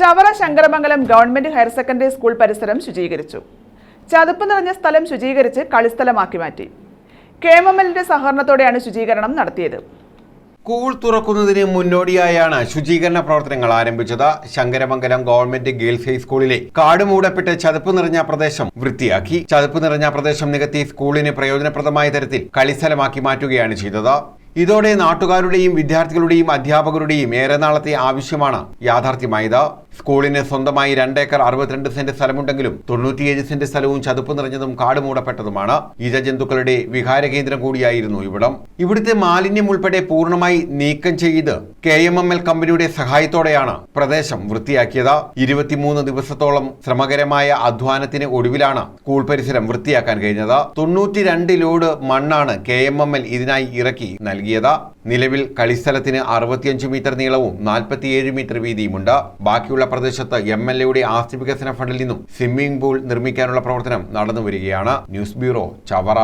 Chavara Sankaramangalam government higher secondary school പരിസരം ശുചീകരിച്ചു. ചതുപ്പ് നിറഞ്ഞ സ്ഥലം ശുചീകരിച്ച് കളിസ്ഥലമാക്കി മാറ്റി. കെ എം എം എല്ലിന്റെ സഹകരണത്തോടെയാണ് ശുചീകരണം നടത്തിയത്. സ്കൂൾ തുറക്കുന്നതിന് മുന്നോടിയായാണ് ശുചീകരണ പ്രവർത്തനങ്ങൾ ആരംഭിച്ചത്. ശങ്കരമംഗലം ഗവൺമെന്റ് ഗേൾസ് ഹൈസ്കൂളിലെ കാട് മൂടപ്പെട്ട് ചതുപ്പ് നിറഞ്ഞ പ്രദേശം വൃത്തിയാക്കി. ചതുപ്പ് നിറഞ്ഞ പ്രദേശം നികത്തി സ്കൂളിന് പ്രയോജനപ്രദമായ തരത്തിൽ കളിസ്ഥലമാക്കി മാറ്റുകയാണ് ചെയ്തത്. ഇതോടെ നാട്ടുകാരുടെയും വിദ്യാർത്ഥികളുടെയും അധ്യാപകരുടെയും ഏറെ നാളത്തെ ആവശ്യമാണ് യാഥാർത്ഥ്യമായത്. സ്കൂളിന് സ്വന്തമായി രണ്ടേക്കർ അറുപത്തിരണ്ട് സെന്റ് സ്ഥലമുണ്ടെങ്കിലും തൊണ്ണൂറ്റിയേഴ് സെന്റ് സ്ഥലവും ചതുപ്പ് നിറഞ്ഞതും കാട് മൂടപ്പെട്ടതുമാണ്. ഇഴജന്തുക്കളുടെ വിഹാര കേന്ദ്രം കൂടിയായിരുന്നു ഇവിടം. ഇവിടുത്തെ മാലിന്യം ഉൾപ്പെടെ പൂർണമായി നീക്കം ചെയ്ത് കെ എം എം എൽ കമ്പനിയുടെ സഹായത്തോടെയാണ് പ്രദേശം വൃത്തിയാക്കിയത്. ഇരുപത്തിമൂന്ന് ദിവസത്തോളം ശ്രമകരമായ അധ്വാനത്തിന് ഒടുവിലാണ് സ്കൂൾ പരിസരം വൃത്തിയാക്കാൻ കഴിഞ്ഞത്. തൊണ്ണൂറ്റിരണ്ട് ലോഡ് മണ്ണാണ് കെ എം എം എൽ ഇതിനായി ഇറക്കി നൽകിയത്. നിലവിൽ കളിസ്ഥലത്തിന് അറുപത്തിയഞ്ച് മീറ്റർ നീളവും നാൽപ്പത്തിയേഴ് മീറ്റർ വീതിയുമുണ്ട്. ബാക്കിയുള്ള പ്രദേശത്ത് എം എൽ എയുടെ ആസ്തി വികസന ഫണ്ടിൽ നിന്നും സ്വിമ്മിംഗ് പൂൾ നിർമ്മിക്കാനുള്ള പ്രവർത്തനം നടന്നുവരികയാണ്. News bureau Chavara.